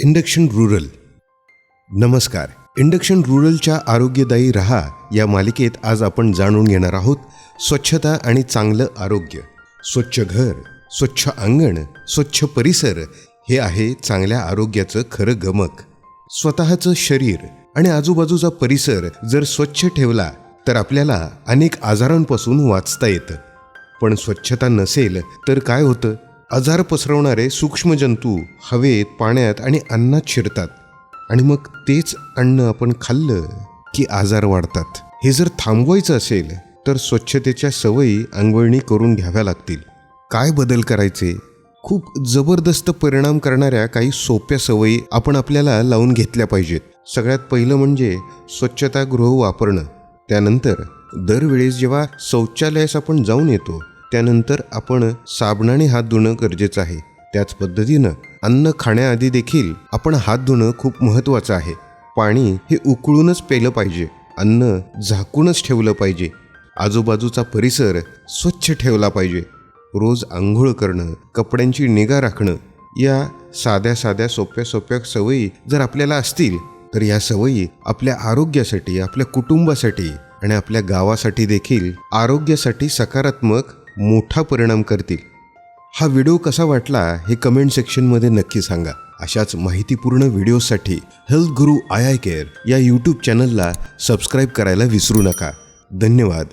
Induction rural. नमस्कार. Induction रुरलच्या आरोग्यदायी रहा या मालिकेत आज आपण जाणून घेणार आहोत स्वच्छता आणि चांगलं आरोग्य. स्वच्छ घर स्वच्छ अंगण स्वच्छ परिसर हे आहे चांगल्या आरोग्याचं खरं गमक. स्वतःचं शरीर आणि आजूबाजूचा परिसर जर स्वच्छ ठेवला तर आपल्याला अनेक आजारांपासून वाचता येतं. पण स्वच्छता नसेल तर काय होतं? आजार पसरवणारे सूक्ष्मजंतू हवेत पाण्यात आणि अन्नात शिरतात. आणि मग तेच अन्न आपण खाल्लं की आजार वाढतात. हे जर थांबवायचं असेल तर स्वच्छतेच्या सवयी अंगवळणी करून घ्याव्या लागतील. काय बदल करायचे? खूप जबरदस्त परिणाम करणाऱ्या काही सोप्या सवयी आपण आपल्याला लावून घेतल्या पाहिजेत. सगळ्यात पहिलं म्हणजे स्वच्छतागृह वापरणं. त्यानंतर दरवेळेस जेव्हा शौचालयास आपण जाऊन येतो त्यानंतर आपण साबणाने हात धुणं गरजेचं आहे. त्याच पद्धतीनं अन्न खाण्याआधी देखील आपण हात धुणं खूप महत्त्वाचं आहे. पाणी हे उकळूनच पेलं पाहिजे. अन्न झाकूनच ठेवलं पाहिजे. आजूबाजूचा परिसर स्वच्छ ठेवला पाहिजे. रोज आंघोळ करणं कपड्यांची निगा राखणं या साध्या साध्या सोप्या सोप्या सवयी जर आपल्याला असतील तर या सवयी आपल्या आरोग्यासाठी आपल्या कुटुंबासाठी आणि आपल्या गावासाठी देखील आरोग्यासाठी सकारात्मक मोठा परिणाम करतील. हा व्हिडिओ कसा वाटला हे कमेंट सेक्शनमध्ये नक्की सांगा. अशाच माहितीपूर्ण व्हिडिओसाठी health Guru I I care या यूट्यूब चॅनलला सबस्क्राईब करायला विसरू नका. धन्यवाद.